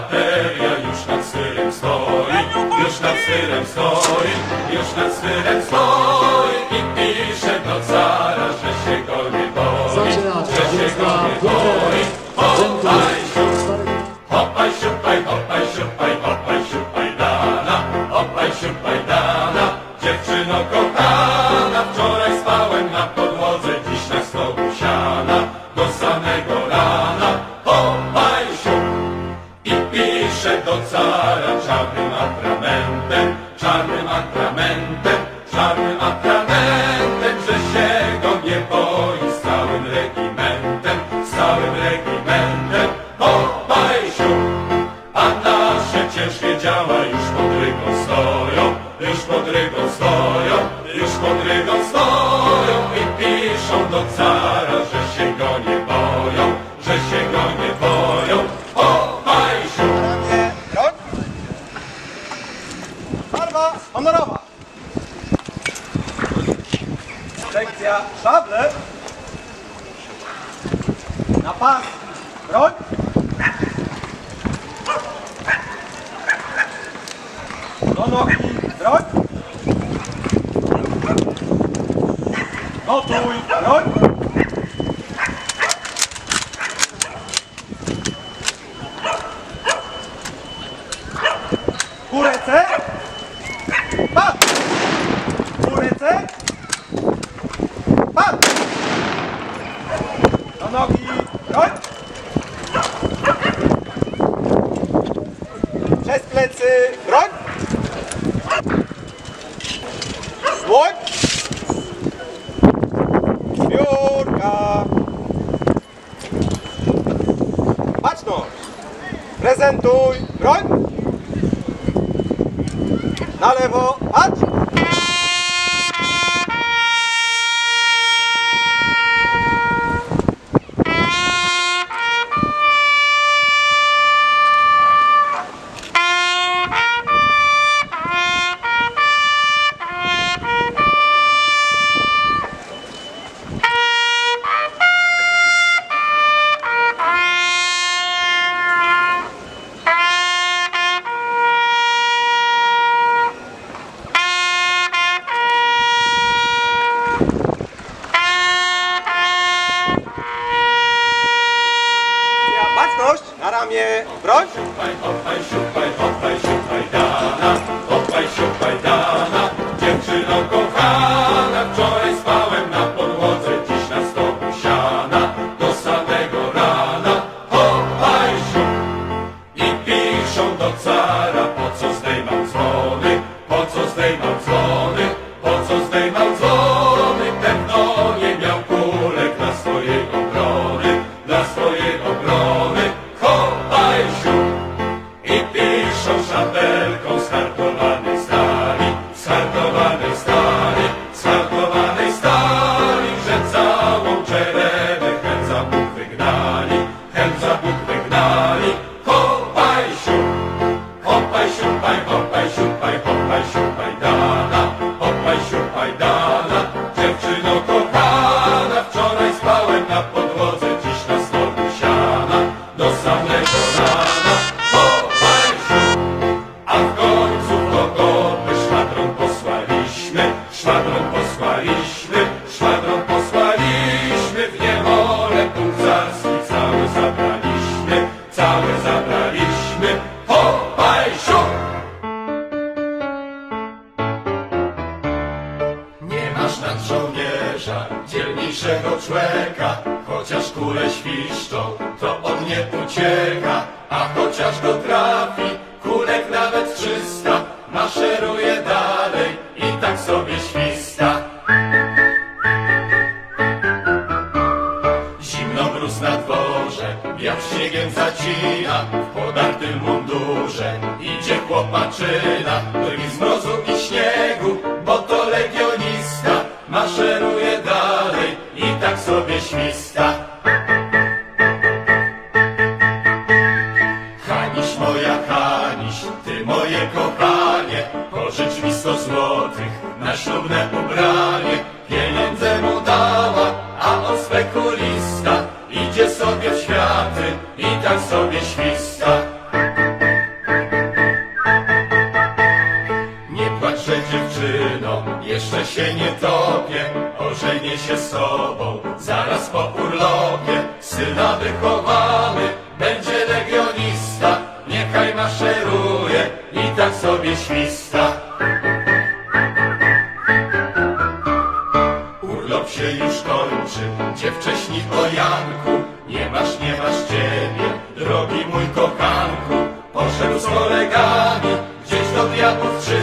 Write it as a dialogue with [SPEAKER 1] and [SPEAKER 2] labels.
[SPEAKER 1] bateria już nad syrem stoi, już nad syrem stoi, już nad syrem stoi i pisze do cara, że się go nie boi, że się go nie boi. Hopaj, siup, hopaj, siupaj, hopaj, siupaj, hopaj, siupaj, dana, hopaj, siupaj, dana, dziewczyno kochana, do cara czarnym atramentem, czarnym atramentem, czarnym atramentem, że się go nie boi z całym regimentem, z całym regimentem. Hopaj siup, a nasze ciężkie działa już pod rygą stoją, już pod rygą stoją,
[SPEAKER 2] Sekcja szable. Na pas. Broń. Do nogi. Broń. Gotuj. Broń. Ku Prezentuj. Broń. Na lewo, patrz! Broń!
[SPEAKER 1] Hopaj, hopaj, siupaj, hopaj, siupaj, dana, hopaj, siupaj, dana, dziewczyno kochana, wczoraj spałem na podłodze, dziś na stołu siana, do samego rana, hopaj, siup, i piszą do cara, hopaj siupaj, hopaj siupaj dana, hopaj siupaj dana, dziewczyno kochana, wczoraj spałem na podłodze, dziś na stołu siana, do samego rana. Masz nad żołnierza dzielniejszego człeka, chociaż kule świszczą, to on nie ucieka, a chociaż go trafi, kulek nawet trzysta, maszeruje dalej i tak sobie śwista. Zimno mróz na dworze, wiatr śniegiem zacina, w podartym mundurze idzie chłopaczyna, drgi z mrozu i śniegu, tak sobie śwista. Haniś moja, Haniś, ty moje kochanie, pożycz mi sto złotych na ślubne ubranie. Pieniądze mu dała, a on spekulista, idzie sobie w światy i tak sobie śwista. Nie płacz, dziewczyno, jeszcze się nie to się. Zaraz po urlopie syna wychowamy, będzie legionista. Niechaj maszeruje i tak sobie śwista. Urlop się już kończy, gdzie wcześniej o Janku Nie masz, nie masz ciebie, drogi mój kochanku Poszedł z kolegami, gdzieś do diabłów Maszeruje